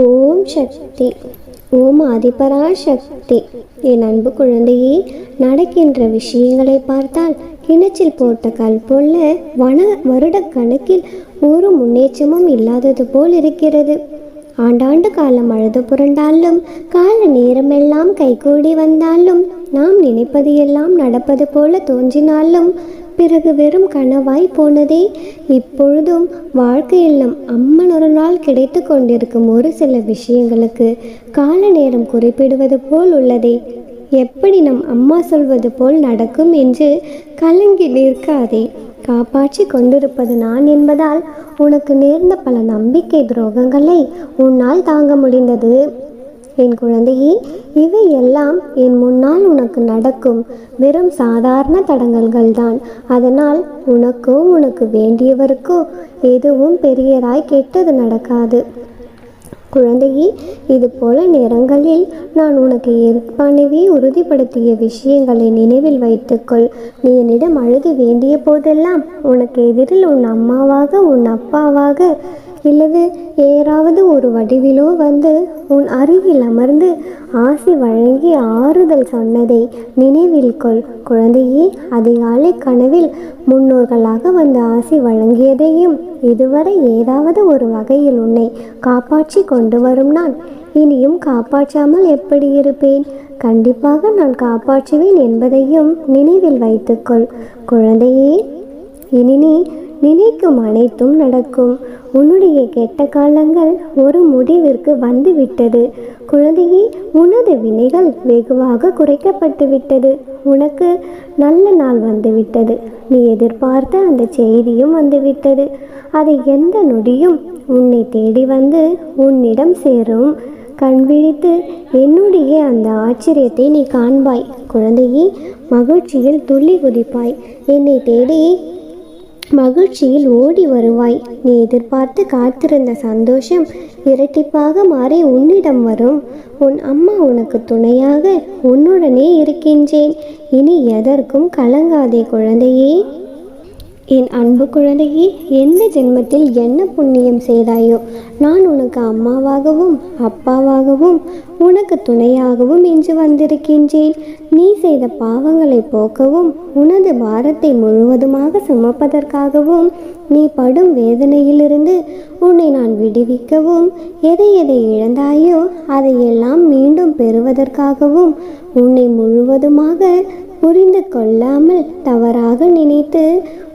ஓம் சக்தி. ஓம் ஆதிபரா சக்தி என் அன்பு குழந்தையே நடக்கின்ற விஷயங்களை பார்த்தால் கிணச்சில் போட்ட கல் போல வன வருட கணக்கில் ஒரு முன்னேற்றமும் இல்லாதது போல் இருக்கிறது. ஆண்டாண்டு காலம் அழுது புரண்டாலும் கால நேரமெல்லாம் கைகூடி வந்தாலும் நாம் நினைப்பது எல்லாம் நடப்பது போல தோன்றினாலும் பிறகு வெறும் கனவாய் போனதே. இப்பொழுதும் வாழ்க்கையில் நம் அம்மனொருளால் கிடைத்து கொண்டிருக்கும் ஒரு சில விஷயங்களுக்கு கால நேரம் குறிப்பிடுவது போல் உள்ளதே. எப்படி நம் அம்மா சொல்வது போல் நடக்கும் என்று கலங்கி நிற்காதே. காப்பாற்றி கொண்டிருப்பது நான் என்பதால் உனக்கு நேர்ந்த பல நம்பிக்கை துரோகங்களை உன்னால் தாங்க முடிந்தது. என் குழந்தையே இவை எல்லாம் என் முன்னால் உனக்கு நடக்கும் வெறும் சாதாரண தடங்கல்கள் தான் அதனால் உனக்கோ உனக்கு வேண்டியவருக்கோ எதுவும் பெரியதாய் கெட்டது நடக்காது. குழந்தையே இது போல நேரங்களில் நான் உனக்கு ஏற்கனவே உறுதிப்படுத்திய விஷயங்களை நினைவில் வைத்துக்கொள். நீ என்னிடம் அழுக வேண்டிய போதெல்லாம் உனக்கு எதிரில் உன் அம்மாவாக உன் அப்பாவாக இல்லது ஏறாவது ஒரு வடிவிலோ வந்து உன் அருகில் அமர்ந்து ஆசி வழங்கி ஆறுதல் சொன்னதை நினைவில் கொள். குழந்தையே அதிகாலை கனவில் முன்னோர்களாக வந்து ஆசி வழங்கியதையும் இதுவரை ஏதாவது ஒரு வகையில் உன்னை காப்பாற்றி கொண்டு வரும் நான் இனியும் காப்பாற்றாமல் எப்படி இருப்பேன்? கண்டிப்பாக நான் காப்பாற்றுவேன் என்பதையும் நினைவில் வைத்துக்கொள் குழந்தையே இனி நீ நினைக்கும் அனைத்தும் நடக்கும். உன்னுடைய கெட்ட காலங்கள் ஒரு முடிவிற்கு வந்துவிட்டது. குழந்தையே உனது வினைகள் வெகுவாக குறைக்கப்பட்டு விட்டது உனக்கு நல்ல நாள் வந்துவிட்டது. நீ எதிர்பார்த்த அந்த செய்தியும் வந்துவிட்டது. அதை எந்த நொடியும் உன்னை தேடி வந்து உன்னிடம் சேரும். கண் விழித்து என்னுடைய அந்த ஆச்சரியத்தை நீ காண்பாய். குழந்தையே மகிழ்ச்சியில் துள்ளி குதிப்பாய். என்னை தேடி மகிழ்ச்சியில் ஓடி வருவாய். நீ எதிர்பார்த்து காத்திருந்த சந்தோஷம் இரட்டிப்பாக மாறி உன்னிடம் வரும். உன் அம்மா உனக்கு துணையாக உன்னுடனே இருக்கின்றேன். இனி எதற்கும் கலங்காதே குழந்தையே. என் அன்பு குழந்தையே எந்த ஜென்மத்தில் என்ன புண்ணியம் செய்தாயோ நான் உனக்கு அம்மாவாகவும் அப்பாவாகவும் உனக்கு துணையாகவும் இன்று வந்திருக்கின்றேன். நீ செய்த பாவங்களை போக்கவும் உனது பாரத்தை முழுவதுமாக சுமப்பதற்காகவும் நீ படும் வேதனையிலிருந்து உன்னை நான் விடுவிக்கவும் எதை எதை இழந்தாயோ அதையெல்லாம் மீண்டும் பெறுவதற்காகவும் உன்னை முழுவதுமாக புரிந்து கொள்ளாமல் தவறாக நினைத்து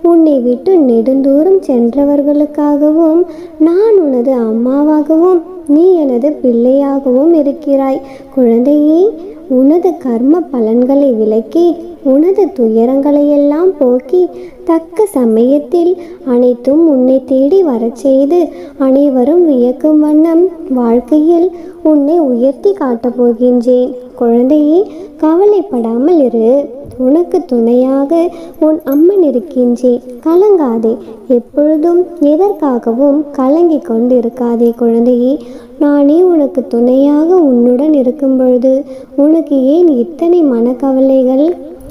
உன்னை விட்டு நெடுந்தூரம் சென்றவர்களுக்காகவும் நான் உனது அம்மாவாகவும் நீ எனது பிள்ளையாகவும் இருக்கிறாய். குழந்தையே உனது கர்ம பலன்களை விலக்கி உனது துயரங்களையெல்லாம் போக்கி தக்க சமயத்தில் அனைத்தும் உன்னை தேடி வரச் செய்து அனைவரும் வியக்கும் வண்ணம் வாழ்க்கையில் உன்னை உயர்த்தி காட்டப் போகின்றேன். குழந்தையே கவலைப்படாமல் இரு. உனக்கு துணையாக உன் அம்மன் இருக்கின்றேன் கலங்காதே. எப்பொழுதும் எதற்காகவும் கலங்கி கொண்டு இருக்காதே குழந்தையே. நானே உனக்கு துணையாக உன்னுடன் இருக்கும் பொழுது உனக்கு ஏன் இத்தனை மனக்கவலைகள்?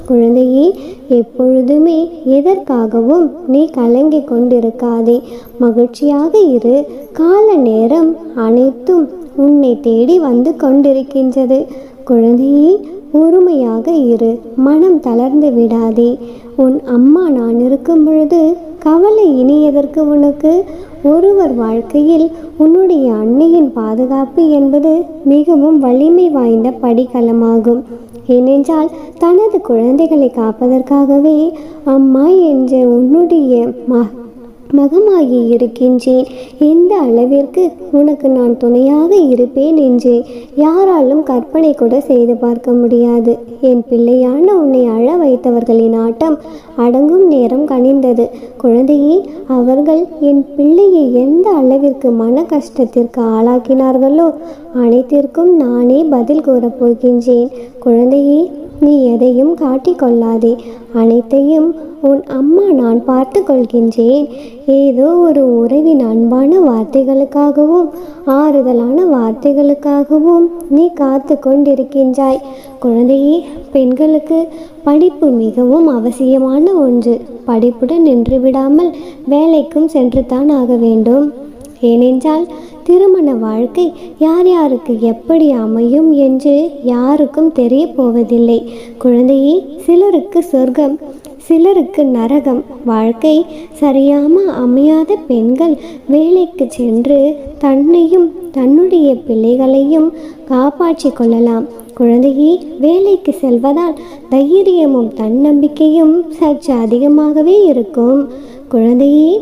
குழந்தையே எப்பொழுதுமே எதற்காகவும் நீ கலங்கி கொண்டிருக்காதே. மகிழ்ச்சியாக இரு. கால நேரம் அனைத்தும் உன்னை தேடி வந்து கொண்டிருக்கின்றது. குழந்தையே பொறுமையாக இரு. மனம் தளர்ந்து விடாதே. உன் அம்மா நான் இருக்கும் பொழுது கவலை இனியதற்கு உனக்கு. ஒருவர் வாழ்க்கையில் உன்னுடைய அன்னையின் பாதுகாப்பு என்பது மிகவும் வலிமை வாய்ந்த படிக்கலமாகும் ஏனென்றால் தனது குழந்தைகளை காப்பதற்காகவே அம்மா என்ற உன்னுடைய ம மகமாகி இருக்கின்றேன். எந்த அளவிற்கு உனக்கு நான் துணையாக இருப்பேன் என்று யாராலும் கற்பனை கூட செய்து பார்க்க முடியாது. என் பிள்ளையான உன்னை அழ வைத்தவர்களின் ஆட்டம் அடங்கும் நேரம் கனிந்தது. குழந்தையே அவர்கள் என் பிள்ளையை எந்த அளவிற்கு மன கஷ்டத்திற்கு ஆளாக்கினார்களோ அனைத்திற்கும் நானே பதில் கூறப் போகின்றேன். குழந்தையே நீ எதையும் காட்டிக்கொள்ளாதே அனைத்தையும் உன் அம்மா நான் பார்த்து கொள்கின்றேன் ஏதோ ஒரு உறவின் அன்பான வார்த்தைகளுக்காகவும் ஆறுதலான வார்த்தைகளுக்காகவும் நீ காத்து கொண்டிருக்கின்றாய். குழந்தையே பெண்களுக்கு படிப்பு மிகவும் அவசியமான ஒன்று. படிப்புடன் நின்று விடாமல் வேலைக்கும் சென்றுதான் ஆக வேண்டும். ஏனென்றால் திருமண வாழ்க்கை யார் யாருக்கு எப்படி அமையும் என்று யாருக்கும் தெரிய போவதில்லை. குழந்தையே சிலருக்கு சொர்க்கம் சிலருக்கு நரகம் வாழ்க்கை சரியாமல் அமையாத பெண்கள் வேலைக்கு சென்று தன்னையும் தன்னுடைய பிள்ளைகளையும் காப்பாற்றிக் கொள்ளலாம். குழந்தையே வேலைக்கு செல்வதால் தைரியமும் தன்னம்பிக்கையும் சற்று அதிகமாகவே இருக்கும். குழந்தையே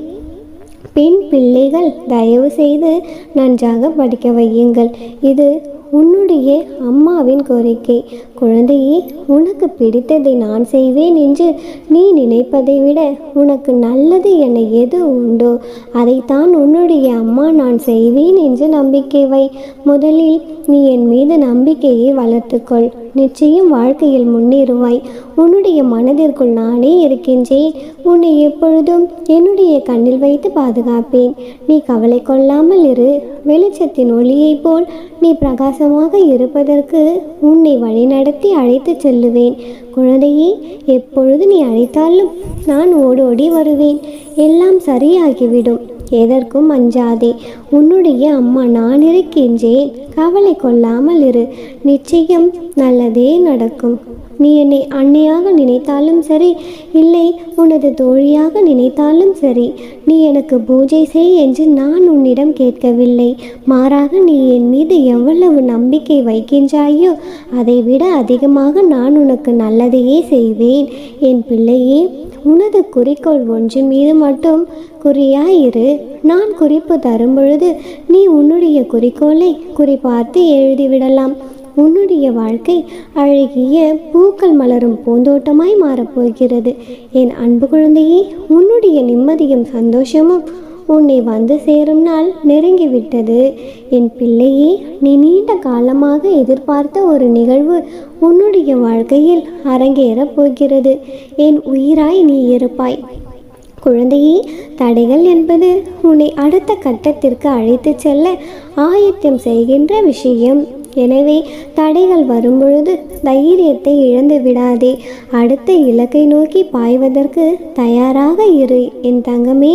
பெண் பிள்ளைகள் தயவு செய்து நன்றாக படிக்க வையுங்கள். இது உன்னுடைய அம்மாவின் கோரிக்கை. குழந்தையே உனக்கு பிடித்ததை நான் செய்வேன் என்று நீ நினைப்பதை விட உனக்கு நல்லது என எது உண்டோ அதைத்தான் உன்னுடைய அம்மா நான் செய்வேன் என்று நம்பிக்கை வை. முதலில் நீ என் மீது நம்பிக்கையை வளர்த்துக்கொள். நிச்சயம் வாழ்க்கையில் முன்னேறுவாய். உன்னுடைய மனதிற்குள் நானே இருக்கின்றேன். உன்னை எப்பொழுதும் என்னுடைய கண்ணில் வைத்து பாதுகாப்பேன். நீ கவலை கொள்ளாமல் இரு. வெளிச்சத்தின் ஒளியைப் போல் நீ பிரகாசமாக இருப்பதற்கு உன்னை வழிநடத்தி அழைத்துச் செல்லுவேன். குழந்தையே எப்பொழுது நீ அழைத்தாலும் நான் ஓடோடி வருவேன். எல்லாம் சரியாகிவிடும். எதற்கும் அஞ்சாதே. உன்னுடைய அம்மா நான் இருக்கின்றேன். கவலை கொள்ளாமல் இரு. நிச்சயம் நல்லதே நடக்கும். நீ என்னை அன்னையாக நினைத்தாலும் சரி இல்லை உனது தோழியாக நினைத்தாலும் சரி நீ எனக்கு பூஜை செய் என்று நான் உன்னிடம் கேட்கவில்லை. மாறாக நீ என் மீது எவ்வளவு நம்பிக்கை வைக்கின்றாயோ அதைவிட அதிகமாக நான் உனக்கு நல்லதையே செய்வேன். என் பிள்ளையே உனது குறிக்கோள் ஒன்று மீது மட்டும் குறியாயிரு. நான் குறிப்பு தரும் பொழுது நீ உன்னுடைய குறிக்கோளை குறிப்பார்த்து எழுதிவிடலாம். உன்னுடைய வாழ்க்கை அழகிய பூக்கள் மலரும் பூந்தோட்டமாய் மாறப்போகிறது. என் அன்பு குழந்தையே உன்னுடைய நிம்மதியும் சந்தோஷமும் உன்னை வந்து சேரும் நாள் நெருங்கிவிட்டது. என் பிள்ளையே நீ நீண்ட காலமாக எதிர்பார்த்த ஒரு நிகழ்வு உன்னுடைய வாழ்க்கையில் அரங்கேறப் போகிறது. என் உயிராய் நீ இருப்பாய். குழந்தையே தடைகள் என்பது உன்னை அடுத்த கட்டத்திற்கு அழைத்துச் செல்ல ஆயத்தம் செய்கின்ற விஷயம். எனவே தடைகள் வரும்பொழுது தைரியத்தை இழந்து விடாதே. அடுத்த இலக்கை நோக்கி பாய்வதற்கு தயாராக இரு என் தங்கமே.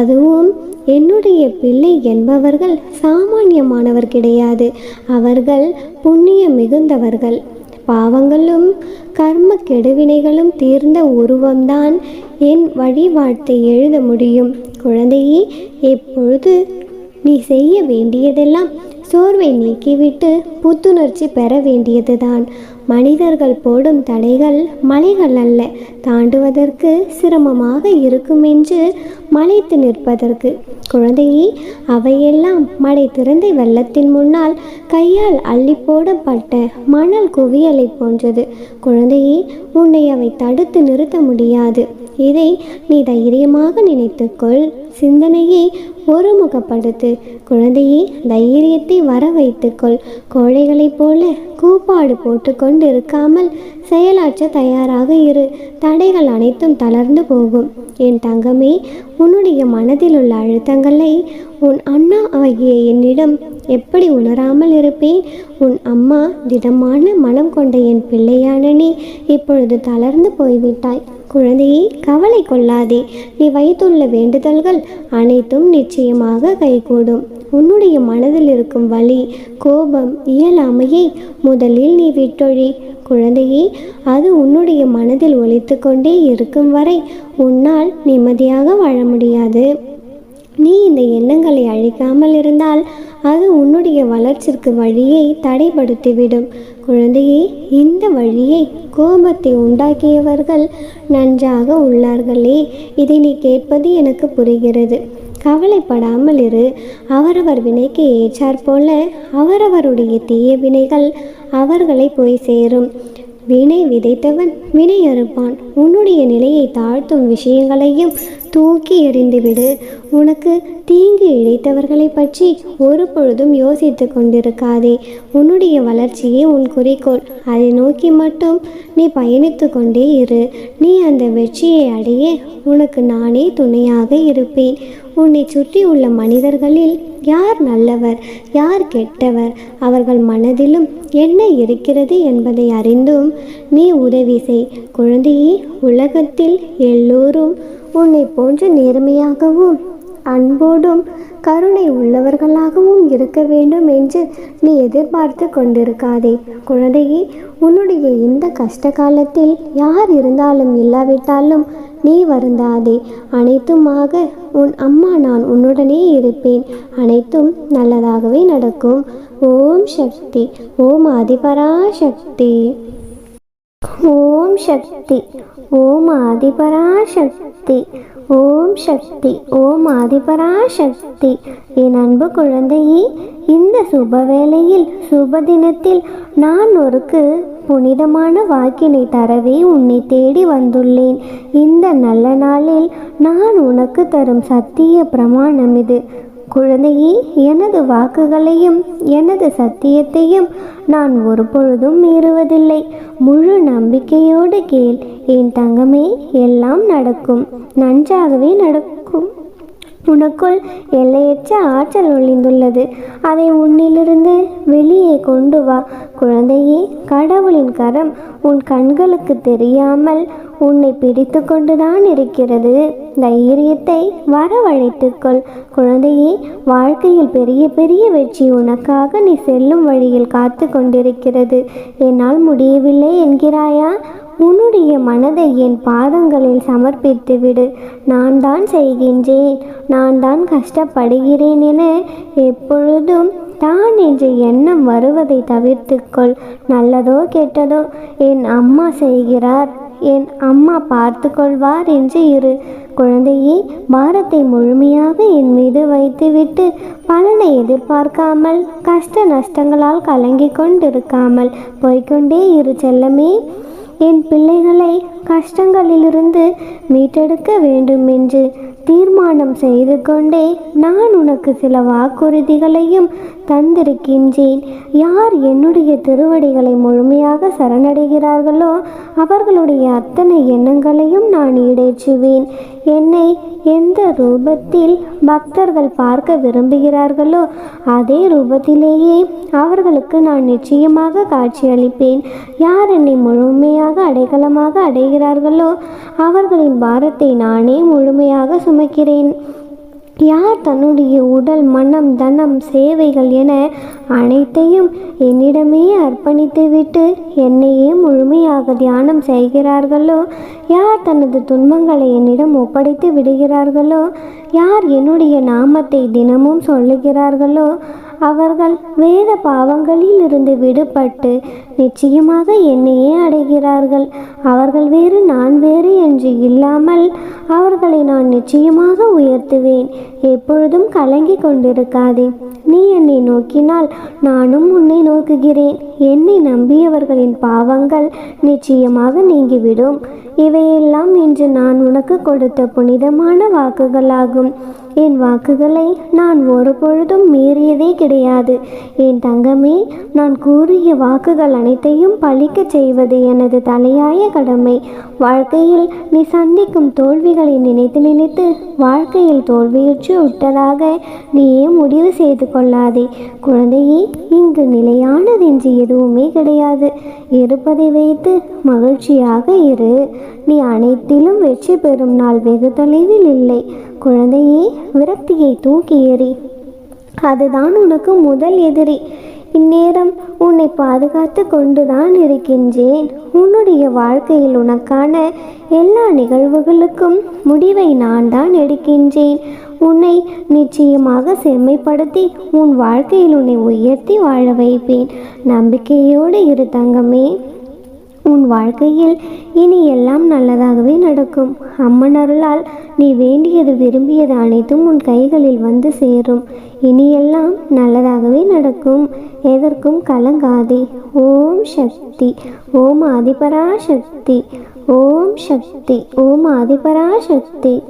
அதுவும் என்னுடைய பிள்ளை என்பவர்கள் சாமானியமானவர் கிடையாது. அவர்கள் புண்ணியம் மிகுந்தவர்கள். பாவங்களும் கர்ம கெடுவினைகளும் தீர்ந்த உருவம்தான் என் வழிபாட்டை எழுத முடியும். குழந்தையே எப்பொழுது நீ செய்ய வேண்டியதெல்லாம் சோர்வை நீக்கிவிட்டு புத்துணர்ச்சி பெற வேண்டியதுதான். மனிதர்கள் போடும் தடைகள் மலைகள் அல்ல. தாண்டுவதற்கு சிரமமாக இருக்கும் என்று மலைத்து நிற்பதற்கு. குழந்தையே அவையெல்லாம் மலை திறந்த வெள்ளத்தின் முன்னால் கையால் அள்ளி போடப்பட்ட மணல் குவியலை போன்றது. குழந்தையே உன்னை அவை தடுத்து நிறுத்த முடியாது. இதை நீ தைரியமாக நினைத்துக்கொள். சிந்தனையை ஒருமுகப்படுத்து. குழந்தையை தைரியத்தை வர வைத்துக்கொள் கோழைகளைப் போல கூப்பாடு போட்டுக்கொண்டு இருக்காமல் செயலாற்ற தயாராக இரு. தடைகள் அனைத்தும் தளர்ந்து போகும். என் தங்கமே உன்னுடைய மனதில் உள்ள அழுத்தங்களை உன் அண்ணா ஆகிய என்னிடம் எப்படி உணராமல் இருப்பேன்? உன் அம்மா திடமான மனம் கொண்ட என் பிள்ளையான நீ இப்பொழுது தளர்ந்து போய்விட்டாய். குழந்தையே கவலை கொள்ளாதே. நீ வைத்துள்ள வேண்டுதல்கள் அனைத்தும் நிச்சயமாக கைகூடும். உன்னுடைய மனதில் இருக்கும் வலி கோபம் இயலாமையை முதலில் நீ விட்டொழி. குழந்தையே அது உன்னுடைய மனதில் ஒழித்து கொண்டே இருக்கும் வரை உன்னால் நிம்மதியாக வாழ முடியாது. நீ இந்த எண்ணங்களை அழிக்காமல் இருந்தால் அது உன்னுடைய வளர்ச்சிக்கு வழியை தடைப்படுத்திவிடும். குழந்தையே இந்த வழியை கோபத்தை உண்டாக்கியவர்கள் நன்றாக உள்ளார்களே. இதை நீ கேட்பது எனக்கு புரிகிறது. கவலைப்படாமல் இரு. அவரவர் வினைக்கு ஏற்றாற் போல அவரவருடைய தீய வினைகள் அவர்களை போய் சேரும். வினை விதைத்தவன் வினை அறுப்பான் உன்னுடைய நிலையை தாழ்த்தும் விஷயங்களையும் தூக்கி எறிந்துவிடு. உனக்கு தீங்கு இழைத்தவர்களை பற்றி ஒரு பொழுதும் யோசித்து கொண்டிருக்காதே. உன்னுடைய வளர்ச்சியே உன் குறிக்கோள். அதை நோக்கி மட்டும் நீ பயணித்து கொண்டே இரு. நீ அந்த வெற்றியை அடைய உனக்கு நானே துணையாக இருப்பேன். உன்னை சுற்றி உள்ள மனிதர்களில் யார் நல்லவர் யார் கெட்டவர்? அவர்கள் மனதிலும் என்ன இருக்கிறது என்பதை அறிந்தும் நீ உதவி செய். குழந்தையே உலகத்தில் எல்லோரும் உன்னை போன்ற நேர்மையாகவும் அன்போடும் கருணை உள்ளவர்களாகவும் இருக்க வேண்டும் என்று நீ எதிர்பார்த்து கொண்டிருக்காதே. குழந்தையே உன்னுடைய இந்த கஷ்ட காலத்தில் யார் இருந்தாலும் இல்லாவிட்டாலும் நீ வருந்தாதே. அனைத்துமாக உன் அம்மா நான் உன்னுடனே இருப்பேன். அனைத்தும் நல்லதாகவே நடக்கும். ஓம் சக்தி. ஓம் ஆதிபரா சக்தி ஓம் சக்தி. ஓம் ஆதிபராசக்தி. ஓம் சக்தி. ஓம் ஆதிபராசக்தி. என் அன்பு குழந்தையே இந்த சுப வேளையில் சுப தினத்தில் நான் ஒருக்கு புனிதமான வாக்கினை தரவே உன்னை தேடி வந்துள்ளேன். இந்த நல்ல நாளில் நான் உனக்கு தரும் சத்திய பிரமாணம் இது. குழந்தையே எனது வாக்குகளையும் எனது சத்தியத்தையும் நான் ஒருபொழுதும் மீறுவதில்லை. முழு நம்பிக்கையோடு கேள் என் தங்கமே எல்லாம் நடக்கும். நன்றாகவே நடக்கும். உனக்குள் எல்லையற்ற ஆற்றல் ஒளிந்துள்ளது. அதை உன்னிலிருந்து வெளியே கொண்டு வா. குழந்தையே கடவுளின் கரம் உன் கண்களுக்கு தெரியாமல் உன்னை பிடித்து கொண்டுதான் இருக்கிறது. தைரியத்தை வரவழைத்துக்கொள் குழந்தையே வாழ்க்கையில் பெரிய பெரிய வெற்றி உனக்காக நீ செல்லும் வழியில் காத்து கொண்டிருக்கிறது. என்னால் முடியவில்லை என்கிறாயா? உன்னுடைய மனதை என் பாதங்களில் சமர்ப்பித்து விடு. நான் தான் செய்கின்றேன். நான் தான் கஷ்டப்படுகிறேன் என எப்பொழுதும் தான் என்ற எண்ணம் வருவதை தவிர்த்துக்கொள் நல்லதோ கெட்டதோ என் அம்மா செய்கிறார். என் அம்மா பார்த்து கொள்வார் என்று இரு குழந்தையே பாரத்தை முழுமையாக என் மீது வைத்துவிட்டு பலனை எதிர்பார்க்காமல் கஷ்ட நஷ்டங்களால் கலங்கி கொண்டிருக்காமல் போய்க்கொண்டே இரு செல்லமே. என் பிள்ளைகளை கஷ்டங்களிலிருந்து மீட்டெடுக்க வேண்டும் என்று தீர்மானம் செய்து கொண்டே நான் உனக்கு சில வாக்குறுதிகளையும் தந்திருக்கின்றேன் யார் என்னுடைய திருவடிகளை முழுமையாக சரணடைகிறார்களோ அவர்களுடைய அத்தனை எண்ணங்களையும் நான் ஈடேற்றுவேன். என்னை எந்த ரூபத்தில் பக்தர்கள் பார்க்க விரும்புகிறார்களோ அதே ரூபத்திலேயே அவர்களுக்கு நான் நிச்சயமாக காட்சியளிப்பேன். யார் என்னை முழுமையாக அடைக்கலமாக அடைகிறார்களோ அவர்களின் பாரத்தை நானே முழுமையாக சுமக்கிறேன். யார் தன்னுடைய உடல் மனம் தனம் சேவைகள் என அனைத்தையும் என்னிடமே அர்ப்பணித்துவிட்டு என்னையே முழுமையாக தியானம் செய்கிறார்களோ? யார் தனது துன்பங்களை என்னிடம் ஒப்படைத்து விடுகிறார்களோ? யார் என்னுடைய நாமத்தை தினமும் சொல்லுகிறார்களோ? அவர்கள் வேத பாவங்களில் இருந்து விடுபட்டு நிச்சயமாக என்னையே அடைகிறார்கள். அவர்கள் வேறு நான் வேறு என்று இல்லாமல் அவர்களை நான் நிச்சயமாக உயர்த்துவேன். எப்பொழுதும் கலங்கி கொண்டிருக்காதே. நீ என்னை நோக்கினால் நானும் உன்னை நோக்குகிறேன். என்னை நம்பியவர்களின் பாவங்கள் நிச்சயமாக நீங்கிவிடும். இவையெல்லாம் இன்று நான் உனக்கு கொடுத்த புனிதமான வாக்குகளாகும். என் வாக்குகளை நான் ஒருபொழுதும் மீறியதே கிடையாது. என் தங்கமே நான் கூறிய வாக்குகள் அனைத்தையும் பழிக்கச் செய்வது எனது தலையாய கடமை. வாழ்க்கையில் நீ சந்திக்கும் தோல்விகளை நினைத்து நினைத்து வாழ்க்கையில் தோல்வியுற்று விட்டதாக நீயே முடிவு செய்து கொள்ளாதே. குழந்தையே இங்கு நிலையானதென்று எதுவுமே கிடையாது. இருப்பதை வைத்து மகிழ்ச்சியாக இரு. நீ அனைத்திலும் வெற்றி பெறும் நாள் வெகு தொலைவில் இல்லை. குழந்தையே விரக்தியை தூக்கி எறி. அதுதான் உனக்கு முதல் எதிரி. இந்நேரம் உன்னை பாதுகாத்து கொண்டுதான் இருக்கின்றேன். உன்னுடைய வாழ்க்கையில் உனக்கான எல்லா நிகழ்வுகளுக்கும் முடிவை நான் தான் எடுக்கின்றேன். உன்னை நிச்சயமாக செம்மைப்படுத்தி உன் வாழ்க்கையில் உன்னை உயர்த்தி வாழ வைப்பேன். நம்பிக்கையோடு இரு தங்கமே. உன் வாழ்க்கையில் இனி எல்லாம் நல்லதாகவே நடக்கும். அம்மன் அருளால் நீ வேண்டியது விரும்பியது அனைத்தும் உன் கைகளில் வந்து சேரும். இனி எல்லாம் நல்லதாகவே நடக்கும். எதற்கும் கலங்காதே. ஓம் சக்தி. ஓம் ஆதிபரா சக்தி ஓம் சக்தி. ஓம் ஆதிபரா சக்தி